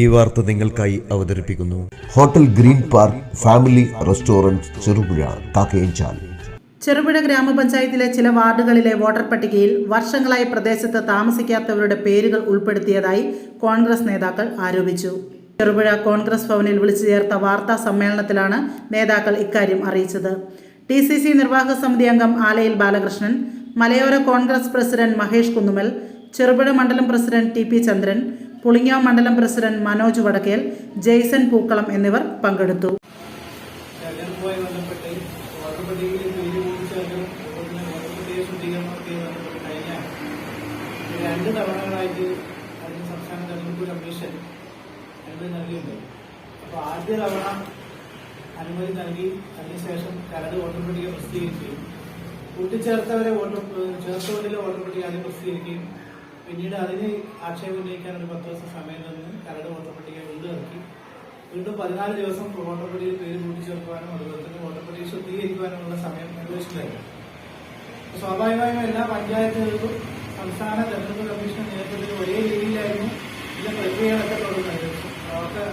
ഈ വാർത്ത നിങ്ങൾക്കായി അവതരിപ്പിക്കുന്നു. Hotel green park family restaurant Cherupuzha Kakkayanchal. Cherupuzha ഗ്രാമപഞ്ചായത്തിലെ ചില വാർഡുകളിലെ വോട്ടർ പട്ടികയിൽ വർഷങ്ങളായി പ്രദേശത്ത് താമസിക്കാത്തവരുടെ പേരുകൾ ഉൾപ്പെടുത്തിയതായി കോൺഗ്രസ് നേതാക്കൾ ആരോപിച്ചു. ചെറുപുഴ കോൺഗ്രസ് ഭവനിൽ വിളിച്ചു ചേർത്ത വാർത്താ സമ്മേളനത്തിലാണ് നേതാക്കൾ ഇക്കാര്യം അറിയിച്ചത്. ടി സി സി നിർവാഹക സമിതി അംഗം ആലയിൽ ബാലകൃഷ്ണൻ മലയോര കോൺഗ്രസ് പ്രസിഡന്റ് മഹേഷ് കുന്നുമൽ ചെറുപുഴ മണ്ഡലം president T P Chandran Pulingavu മണ്ഡലം പ്രസിഡന്റ് മനോജ് വടക്കേൽ ജെയ്സൺ പൂക്കളം എന്നിവർ പങ്കെടുത്തു. രണ്ട് തവണകളായിട്ട് അതിന് സംസ്ഥാന തെരഞ്ഞെടുപ്പ് കമ്മീഷൻ അനുമതി നൽകിയിട്ടുണ്ട്. അപ്പോൾ ആദ്യ തവണ അനുമതി നൽകി അതിനുശേഷം കരട് വോട്ടർ പട്ടിക പ്രസിദ്ധീകരിക്കുകയും കൂട്ടിച്ചേർത്തവരെ വോട്ടർ ചേർത്തവരിലെ വോട്ടർ പട്ടിക ആദ്യം പ്രസിദ്ധീകരിക്കുകയും പിന്നീട് അതിന് ആക്ഷേപം ഉന്നയിക്കാൻ ഒരു പത്ത് ദിവസം സമയം തന്ന്. കരട് വോട്ടർ പട്ടിക വീണ്ടും ഇറക്കി. വീണ്ടും പതിനാല് ദിവസം വോട്ടർ പട്ടികയിൽ പേര് കൂട്ടിച്ചേർക്കുവാനും അതുപോലെ തന്നെ വോട്ടർ പട്ടിക ശുദ്ധീകരിക്കുവാനുമുള്ള സമയം നിർദ്ദേശിച്ചിട്ടുണ്ടായിരുന്നു സ്വാഭാവികമായും എല്ലാ പഞ്ചായത്തുകളിലും സംസ്ഥാന തെരഞ്ഞെടുപ്പ് കമ്മീഷൻ നേതൃത്വത്തിൽ ഒരേ രീതിയിലായിരുന്നു ഇതിന്റെ പ്രക്രിയകളൊക്കെ തുടങ്ങുന്നത്. അവർക്ക്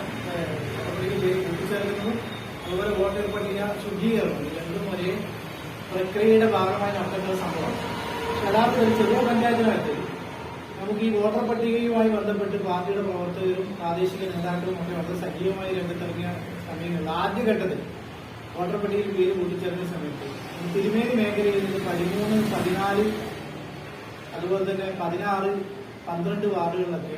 പേര് കൂട്ടിച്ചേർക്കുന്നതും അതുപോലെ വോട്ടർ പട്ടിക ശുദ്ധീകരണം രണ്ടും ഒരേ പ്രക്രിയയുടെ ഭാഗമായി നടത്തേണ്ട സംഭവം യഥാർത്ഥത്തിൽ ചെറിയ പഞ്ചായത്തിനകത്ത് നമുക്ക് ഈ വോട്ടർ പട്ടികയുമായി ബന്ധപ്പെട്ട് പാർട്ടിയുടെ പ്രവർത്തകരും പ്രാദേശിക നേതാക്കളും ഒക്കെ വളരെ സജീവമായി രംഗത്തിറങ്ങിയ സമയങ്ങളിൽ ആദ്യഘട്ടത്തിൽ വോട്ടർ പട്ടികയിൽ പേര് കൂട്ടിച്ചേർന്ന സമയത്ത് തിരുമേനി മേഖലയിൽ നിന്ന് പതിമൂന്ന് പതിനാല് അതുപോലെ തന്നെ പതിനാറ് പന്ത്രണ്ട് വാർഡുകളിലൊക്കെ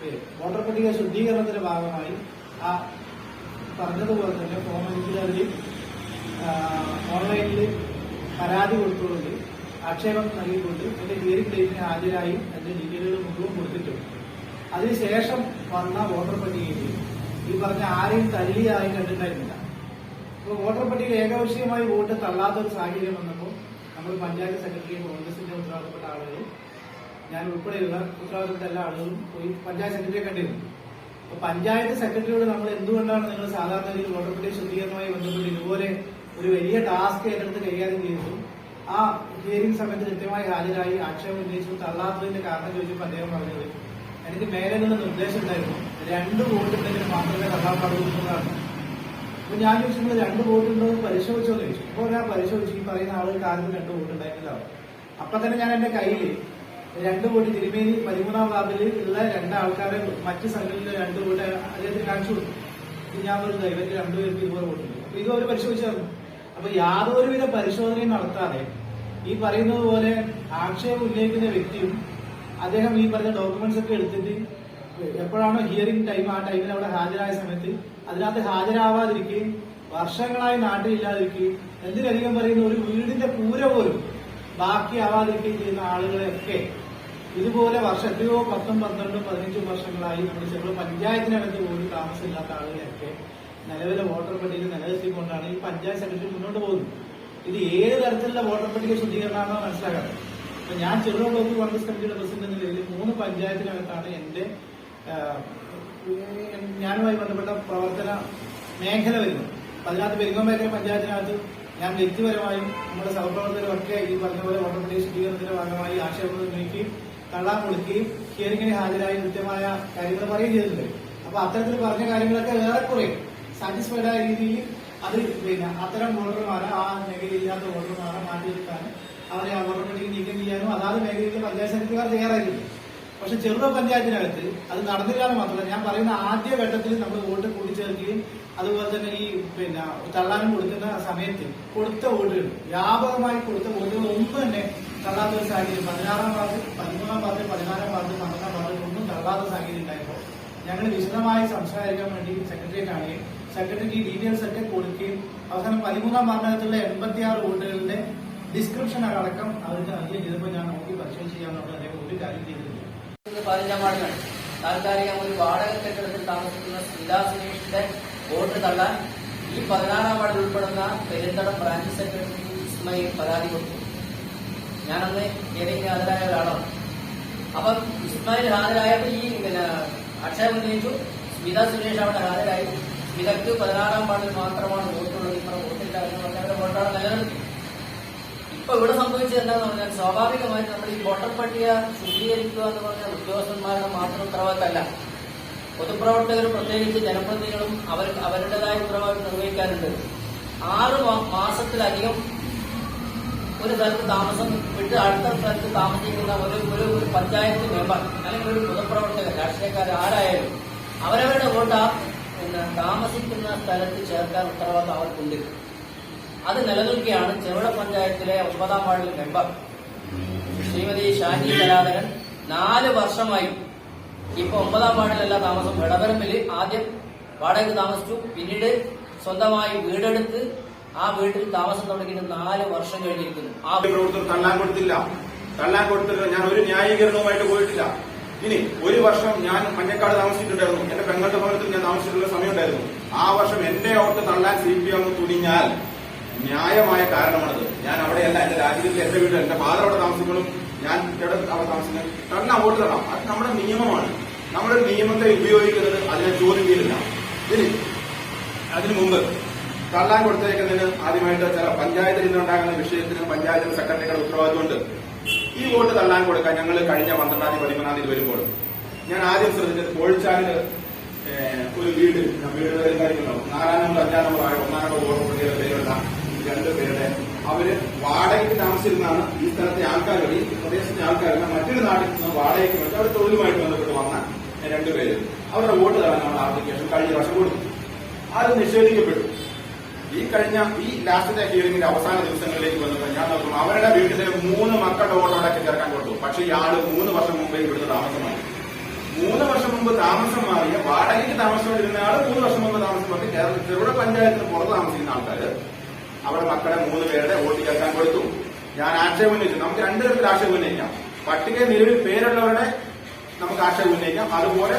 പേര്. വോട്ടർ പട്ടിക ശുദ്ധീകരണത്തിന്റെ ഭാഗമായി ആ പറഞ്ഞതുപോലെ തന്നെ ഫോം അഞ്ചിലറിൽ ഓൺലൈനിൽ പരാതി കൊടുത്തുകൊണ്ട് ആക്ഷേപം നൽകിക്കൊണ്ട് എന്റെ ഹിയറിംഗ് ഡേറ്റിന് ഹാജരായി എന്റെ ഡീറ്റെയിലുകൾ മുഴുവൻ കൊടുത്തിട്ടുണ്ട് അതിനുശേഷം വന്ന വോട്ടർ പട്ടികയിൽ ഈ പറഞ്ഞ ആരെയും തല്ലിയായി കണ്ടിട്ടുണ്ടായിരുന്നില്ല. അപ്പോൾ വോട്ടർ പട്ടിക ഏകപക്ഷീയമായി വോട്ട് തള്ളാത്ത ഒരു സാഹചര്യം വന്നപ്പോൾ നമ്മൾ പഞ്ചായത്ത് സെക്രട്ടറിയും കോൺഗ്രസിന്റെ ഉത്തരവാദിത്തപ്പെട്ട ആളുകൾ ഞാൻ ഉൾപ്പെടെയുള്ള ഉത്തരവാദിത്തപ്പെട്ട എല്ലാ ആളുകളും പോയി പഞ്ചായത്ത് സെക്രട്ടറിയെ കണ്ടിരുന്നു. അപ്പൊ പഞ്ചായത്ത് സെക്രട്ടറിയോട് നമ്മൾ എന്തുകൊണ്ടാണ് നിങ്ങൾ സാധാരണ രീതിയിൽ വോട്ടർ പട്ടിക ശുദ്ധീകരണവുമായി ബന്ധപ്പെട്ട് ഇതുപോലെ ഒരു വലിയ ടാസ്ക് ഏറ്റെടുത്ത് കൈകാര്യം ചെയ്തിട്ടും ആ ഹിയറിംഗ് സമയത്ത് കൃത്യമായി ഹാജരായി ആക്ഷേപം ഉന്നയിച്ചു തള്ളാത്തതിന്റെ കാരണം ചോദിച്ചപ്പോൾ അദ്ദേഹം പറഞ്ഞത് എനിക്ക് മേലെ നിന്ന് നിർദ്ദേശം ഉണ്ടായിരുന്നു. രണ്ട് വോട്ടുണ്ടെങ്കിൽ മാത്രമേ തള്ളാൻ പാടുള്ളൂ എന്നുള്ളതാണ് അപ്പൊ ഞാൻ ചോദിച്ചപ്പോൾ രണ്ട് വോട്ടുണ്ടോ പരിശോധിച്ചോ എന്ന് ചോദിച്ചു. അപ്പോൾ ഞാൻ പരിശോധിച്ചു ഈ പറയുന്ന ആളുകൾക്ക് ആർക്കും രണ്ട് വോട്ട് ഉണ്ടായിരുന്നില്ല അപ്പൊ തന്നെ ഞാൻ എന്റെ കയ്യിൽ രണ്ട് വോട്ട് തിരുമേനി പതിമൂന്നാം വാർഡിൽ ഉള്ള രണ്ട് ആൾക്കാരെ മറ്റ് സംഘടനയിലെ രണ്ട് വോട്ട് അദ്ദേഹത്തിന് കാണിച്ചു കൊടുത്തു. ഞാൻ ഒരു ഇവർക്ക് രണ്ടുപേർക്ക് ഇതുപോലെ വോട്ടുണ്ട് അപ്പൊ ഇത് അവർ പരിശോധിച്ചായിരുന്നു അപ്പൊ യാതൊരുവിധ പരിശോധനയും നടത്താതെ ഈ പറയുന്നത് പോലെ ആക്ഷേപം ഉന്നയിക്കുന്ന വ്യക്തിയും അദ്ദേഹം ഈ പറഞ്ഞ ഡോക്യുമെന്റ്സ് ഒക്കെ എടുത്തിട്ട് എപ്പോഴാണോ ഹിയറിംഗ് ടൈം ആ ടൈമിൽ അവിടെ ഹാജരായ സമയത്ത് അതിനകത്ത് ഹാജരാവാതിരിക്കുകയും വർഷങ്ങളായി നാട്ടിലില്ലാതിരിക്കുകയും എന്തിനധികം പറയുന്ന ഒരു വീടിന്റെ കൂര പോലും ബാക്കിയാവാതിരിക്കുകയും ചെയ്യുന്ന ആളുകളെയൊക്കെ ഇതുപോലെ വർഷം പത്തും പന്ത്രണ്ടും പതിനഞ്ചും വർഷങ്ങളായി നമ്മുടെ ചെറു പഞ്ചായത്തിനകത്ത് പോലും താമസമില്ലാത്ത ആളുകളെയൊക്കെ നിലവിലെ വോട്ടർ പട്ടിയിൽ നിലനിർത്തിക്കൊണ്ടാണ് ഈ പഞ്ചായത്ത് സെക്രട്ടറി മുന്നോട്ട് പോകുന്നത്. ഇത് ഏത് തരത്തിലുള്ള വോട്ടർ പട്ടിക ശുദ്ധീകരണമാണെന്ന് മനസ്സിലാക്കണം. അപ്പൊ ഞാൻ ചെറുതോ ബ്ലോക്ക് കോൺഗ്രസ് കമ്മിറ്റിയുടെ പ്രസിഡന്റ് എന്ന നിലയിൽ മൂന്ന് പഞ്ചായത്തിനകത്താണ് എന്റെ ഞാനുമായി ബന്ധപ്പെട്ട പ്രവർത്തന മേഖല വരുന്നത്. അപ്പൊ അതിനകത്ത് പെരുങ്ങോമ്പേക്കര പഞ്ചായത്തിനകത്ത് ഞാൻ വ്യക്തിപരമായും നമ്മുടെ സഹപ്രവർത്തകരും ഒക്കെ ഈ പറഞ്ഞ പോലെ വോട്ടർ പട്ടിക ശുദ്ധീകരണത്തിന്റെ ഭാഗമായി ആക്ഷേപങ്ങൾ ഉന്നയിക്കുകയും തള്ളാൻ കൊടുക്കുകയും ഹിയറിംഗിന് ഹാജരായി കൃത്യമായ കാര്യങ്ങൾ പറയുകയും ചെയ്തിട്ടുണ്ട്. അപ്പൊ അത്തരത്തിൽ പറഞ്ഞ കാര്യങ്ങളൊക്കെ ഏറെക്കുറെ സാറ്റിസ്ഫൈഡ് ആയ രീതിയിൽ അത് പിന്നെ അത്തരം വോട്ടർമാരെ ആ മേഖലയില്ലാത്ത വോട്ടർമാരെ മാറ്റിയെടുക്കാൻ അവരെ ആ വോട്ടർ പട്ടിക നീക്കം ചെയ്യാനും അതാത് മേഖലയിലെ പഞ്ചായത്ത് സെക്രട്ടറിമാർ തയ്യാറായിട്ടുണ്ട് പക്ഷെ ചെറുത പഞ്ചായത്തിനകത്ത് അത് നടന്നില്ലാന്ന് മാത്രമല്ല ഞാൻ പറയുന്ന ആദ്യ ഘട്ടത്തിൽ നമ്മൾ വോട്ട് കൂട്ടിച്ചേർക്കുകയും അതുപോലെ തന്നെ ഈ പിന്നെ തള്ളാനും കൊടുക്കുന്ന സമയത്ത് കൊടുത്ത വോട്ടുകൾ വ്യാപകമായി കൊടുത്ത വോട്ടുകൾ ഒന്നും തന്നെ തള്ളാത്ത ഒരു സാഹചര്യം. പതിനാറാം വാർഡ് പതിമൂന്നാം വാർഡ് പതിനാലാം വാർഡ് പന്ത്രണ്ടാം വാർഡ് ഒന്നും തള്ളാത്ത സാഹചര്യം ഉണ്ടായപ്പോൾ ഞങ്ങൾ വിശദമായി സംസാരിക്കാൻ വേണ്ടി സെക്രട്ടേറിയറ്റ് കാണുകയും സെക്രട്ടറിക്ക് ഡീറ്റെയിൽസ് ഒക്കെ കൊടുക്കുകയും അവസാനം പതിമൂന്നാം വാർഡിനകത്തുള്ള എൺപത്തിയാറ് വോട്ടുകളുടെ ഡിസ്ക്രിപ്ഷൻ അടക്കം അവർക്ക് നൽകുകയും ചെയ്തപ്പോൾ ഞാൻ നോക്കി പരിശോധിച്ച് അദ്ദേഹം ഒരു കാര്യം ചെയ്തിട്ടില്ല പതിനഞ്ചാം വാർഡിലാണ് താൽക്കാലികം ഒരു വാടക കെട്ടിടത്തിൽ താമസിക്കുന്ന സ്മിതാ സുനീഷിന്റെ വോട്ട് തള്ളാൻ ഈ പതിനാറാം വാർഡിൽ ഉൾപ്പെടുന്ന പെരുന്തടം ബ്രാഞ്ച് സെക്രട്ടറി ഇസ്മയിൽ പരാതി കൊടുത്തു. ഞാനന്ന് ഏതെങ്കിലും ഹാജരായ ഒരാളാണ്. അപ്പം ഇസ്മായിൽ ഹാജരായപ്പോൾ ഈ പിന്നെ അക്ഷയം ഉന്നയിച്ചു. സ്മിത സുരേഷ് അവിടെ ഹാജരായി. സ്മിതക്ക് പതിനാറാം വാർഡിൽ മാത്രമാണ് വോട്ടുള്ളത്. ഇപ്പം വോട്ടില്ല എന്ന് പറഞ്ഞവരുടെ വോട്ടാണ് നിലനിർത്തി ഇപ്പൊ ഇവിടെ സംഭവിച്ചത് എന്താണെന്ന് പറഞ്ഞാൽ സ്വാഭാവികമായിട്ട് നമ്മൾ ഈ വോട്ടർ പട്ടിക ശുദ്ധീകരിക്കുക എന്ന് പറഞ്ഞാൽ ഉദ്യോഗസ്ഥന്മാരുടെ മാത്രം ഉത്തരവാദിത്തമല്ല. പൊതുപ്രവർത്തകർ പ്രത്യേകിച്ച് ജനപ്രതിനിധികളും അവർ അവരുടേതായ ഉത്തരവാദിത്വം നിർവഹിക്കാറുണ്ട്. ആറ് മാസത്തിലധികം ഒരു സ്ഥലത്ത് താമസം വിട്ട് അടുത്ത സ്ഥലത്ത് താമസിക്കുന്ന ഒരു ഒരു ഒരു പഞ്ചായത്ത് മെമ്പർ അല്ലെങ്കിൽ ഒരു പൊതുപ്രവർത്തകർ രാഷ്ട്രീയക്കാർ ആരായാലും അവരവരുടെ വോട്ട് ആ താമസിക്കുന്ന സ്ഥലത്ത് ചേർക്കാൻ ഉത്തരവാദിത്തം അവർക്കുണ്ട് അത് നിലനിൽക്കുകയാണ് ചെറുപുഴ പഞ്ചായത്തിലെ ഒമ്പതാം വാർഡിൽ മെമ്പർ. ശ്രീമതി ഷാജി കലാധരൻ നാല് വർഷമായി ഇപ്പൊ ഒമ്പതാം വാർഡിലല്ല താമസം. വിളവരമ്പിൽ ആദ്യം വാടകയ്ക്ക് താമസിച്ചു. പിന്നീട് സ്വന്തമായി വീടെടുത്ത് ആ വീട്ടിൽ താമസം തുടങ്ങിയിട്ട് നാല് വർഷം കഴിഞ്ഞിരിക്കുന്നു. ആ പ്രവർത്തകർ തള്ളാൻ കൊടുത്തില്ല. തള്ളാൻ കൊടുത്തില്ല. ഞാൻ ഒരു ന്യായീകരണവുമായിട്ട് പോയിട്ടില്ല. ഇനി ഒരു വർഷം ഞാൻ മഞ്ഞക്കാട് താമസിച്ചിട്ടുണ്ടായിരുന്നു. എന്റെ പെങ്ങളുടെ ഭവനത്തിൽ ഞാൻ താമസിച്ചിട്ടുള്ള സമയമുണ്ടായിരുന്നു. ആ വർഷം എന്റെ ഓർത്ത് തള്ളാൻ സി പി എം തുനിഞ്ഞാൽ ന്യായമായ കാരണമാണത്. ഞാൻ അവിടെയല്ല എന്റെ രാജ്യത്തിൽ എന്റെ വീട് എന്റെ ഫാദർ അവിടെ താമസിക്കുമ്പോഴും ഞാൻ അവിടെ താമസിക്കുന്നത് തന്നെ വോട്ട് തള്ളാം അത് നമ്മുടെ നിയമമാണ്. നമ്മുടെ നിയമത്തെ ഉപയോഗിക്കുന്നത് അതിനെ ചോദ്യം ചെയ്തില്ല ഇനി അതിനു മുമ്പ് തള്ളാൻ കൊടുത്തേക്കുന്നതിന് ആദ്യമായിട്ട് ചില പഞ്ചായത്തിൽ നിന്നുണ്ടാകുന്ന വിഷയത്തിന് പഞ്ചായത്തിന് സെക്രട്ടറിയുടെ ഉത്തരവാദിത്വമുണ്ട്. ഈ വോട്ട് തള്ളാൻ കൊടുക്കാൻ ഞങ്ങൾ കഴിഞ്ഞ പന്ത്രണ്ടാം തീയതി പതിമൂന്നാം തീയതി വരുമ്പോൾ ഞാൻ ആദ്യം ശ്രദ്ധിച്ചത് കോഴിച്ചാലിൽ ഏഹ്, ഒരു വീട് വീട് കാര്യങ്ങളോ നാലാം നമ്പർ അഞ്ചാം നമ്പർ ആയ ഒന്നാം നമ്പർ വോട്ട് പ്രതിയുടെ പേരുള്ള രണ്ട് പേരുടെ അവർ വാടകയ്ക്ക് താമസിച്ചിരുന്നാണ് ഈ സ്ഥലത്തെ ആൾക്കാർ ഈ പ്രദേശത്തെ ആൾക്കാരല്ല മറ്റൊരു നാട്ടിൽ നിന്ന് വാടകയ്ക്ക് വെച്ച് അവർ തൊഴിലുമായിട്ട് ബന്ധപ്പെട്ട് വന്ന രണ്ടുപേര് അവരുടെ വോട്ട് തള്ളാൻ നമ്മൾ ആപ്ലിക്കേഷൻ കഴിഞ്ഞ വർഷം കൊടുത്തു. അത് നിഷേധിക്കപ്പെട്ടു. ഈ കഴിഞ്ഞ ഈ ലാസ്റ്റത്തെ ഹിയറിംഗിന്റെ അവസാന ദിവസങ്ങളിലേക്ക് വന്നപ്പോൾ ഞാൻ നോക്കും അവരുടെ വീട്ടിലെ മൂന്ന് മക്കളുടെ വോട്ടോടൊക്കെ ചേർക്കാൻ കൊടുത്തു. പക്ഷെ ഇയാൾ മൂന്ന് വർഷം മുമ്പേ ഇവിടുന്ന് താമസം മാറി. മൂന്ന് വർഷം മുമ്പ് താമസം മാറിയ വാടകയ്ക്ക് താമസിച്ചുകൊണ്ടിരുന്ന ആൾ മൂന്ന് വർഷം മുമ്പ് താമസം മാറി. ചെറുപുഴ പഞ്ചായത്തിന് പുറത്ത് താമസിക്കുന്ന ആൾക്കാര് അവിടെ മക്കളെ മൂന്ന് പേരുടെ വോട്ട് ചേർക്കാൻ കൊടുത്തു. ഞാൻ ആക്ഷേപം ഉന്നയിച്ചു. നമുക്ക് രണ്ടു തരത്തിൽ ആക്ഷേപം ഉന്നയിക്കാം. പട്ടിക നിലവിൽ പേരുള്ളവരുടെ നമുക്ക് ആക്ഷേപം ഉന്നയിക്കാം. അതുപോലെ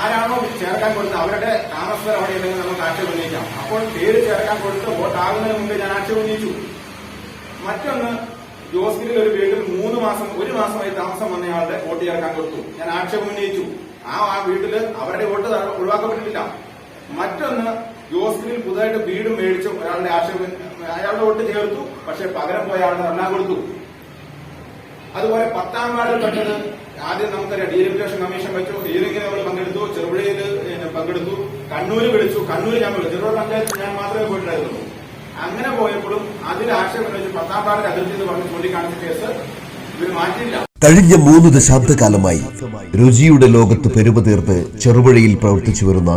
ആരാണോ ചേർക്കാൻ കൊടുത്തത് അവരുടെ താമസസ്ഥലം അവിടെ ഉണ്ടെങ്കിൽ നമുക്ക് ആക്ഷേപം ഉന്നയിക്കാം. അപ്പോൾ പേര് ചേർക്കാൻ കൊടുത്ത് വോട്ടാകുന്നതിന് മുമ്പേ ഞാൻ ആക്ഷേപം ഉന്നയിച്ചു. മറ്റൊന്ന് ജോസ്കിരിൽ ഒരു വീട്ടിൽ മൂന്ന് മാസം ഒരു മാസമായി താമസം വന്നയാളുടെ വോട്ട് ചേർക്കാൻ കൊടുത്തു. ഞാൻ ആക്ഷേപം ഉന്നയിച്ചു. ആ ആ വീട്ടിൽ അവരുടെ വോട്ട് ഒഴിവാക്കപ്പെട്ടിട്ടില്ല. മറ്റൊന്ന് ജോസ്കിരിൽ പുതുതായിട്ട് വീട് മേടിച്ചു ഒരാളുടെ ആക്ഷേപം അയാളുടെ വോട്ട് ചേർത്തു. പക്ഷെ പകരം പോയ ആളുടെ എണ്ണാൻ കൊടുത്തു. അതുപോലെ പത്താം വാർഡിൽ പെട്ടത് ആദ്യം നമുക്കറിയാം ഡീലിമിറ്റേഷൻ കമ്മീഷൻ വെച്ചു. ഹിയറിംഗിൽ നമ്മൾ പങ്കെടുത്തു. ചെറുപുഴയിൽ പങ്കെടുത്തു. കണ്ണൂര് വിളിച്ചു. കണ്ണൂര് ഞാൻ വിളിച്ചു. ചെറുപുഴ പഞ്ചായത്ത് ഞാൻ മാത്രമേ പോയിട്ടുണ്ടായിരുന്നുള്ളൂ. അങ്ങനെ പോയപ്പോഴും അതിൽ ആക്ഷേപം വെച്ച് പത്താം പാർട്ടി അതിർത്തി എന്ന് പറഞ്ഞ് ചൂണ്ടിക്കാണിച്ച കേസ് ഇവർ മാറ്റിയില്ല. കഴിഞ്ഞ മൂന്ന് ദശാബ്ദകാലമായി രുചിയുടെ ലോകത്ത് പെരുമതീർത്ത് ചെറുപുഴയിൽ പ്രവർത്തിച്ചു വരുന്ന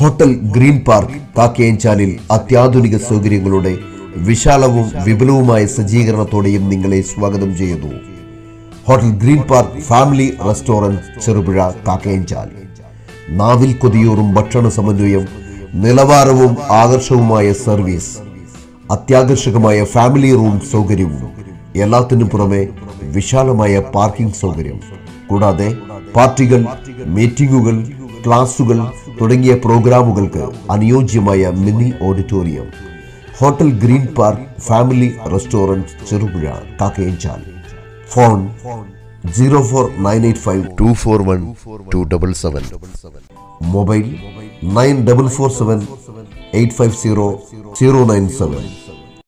ഹോട്ടൽ ഗ്രീൻ പാർക്ക് കാക്കയഞ്ചാലിൽ അത്യാധുനിക സൗകര്യങ്ങളുടെ വിശാലവും വിപുലവുമായ സജ്ജീകരണത്തോടെയും നിങ്ങളെ സ്വാഗതം ചെയ്യുന്നു. Hotel green park family restaurant Cherupuzha Kakkayanchal. നാവിൽ കൊതിയൂറും ഭക്ഷണ സമന്വയം നിലവാരവും ആകർഷവുമായ സർവീസ് അത്യാകർഷകമായ ഫാമിലി റൂം സൗകര്യവും എല്ലാത്തിനും പുറമെ വിശാലമായ പാർക്കിംഗ് സൗകര്യം. കൂടാതെ പാർട്ടികൾ മീറ്റിംഗുകൾ ക്ലാസുകൾ തുടങ്ങിയ പ്രോഗ്രാമുകൾക്ക് അനുയോജ്യമായ mini auditorium. Hotel green park family restaurant Cherupuzha Kakkayanchal. phone zero four nine eight five two four one two double seven mobile nine double four seven eight five zero zero nine seven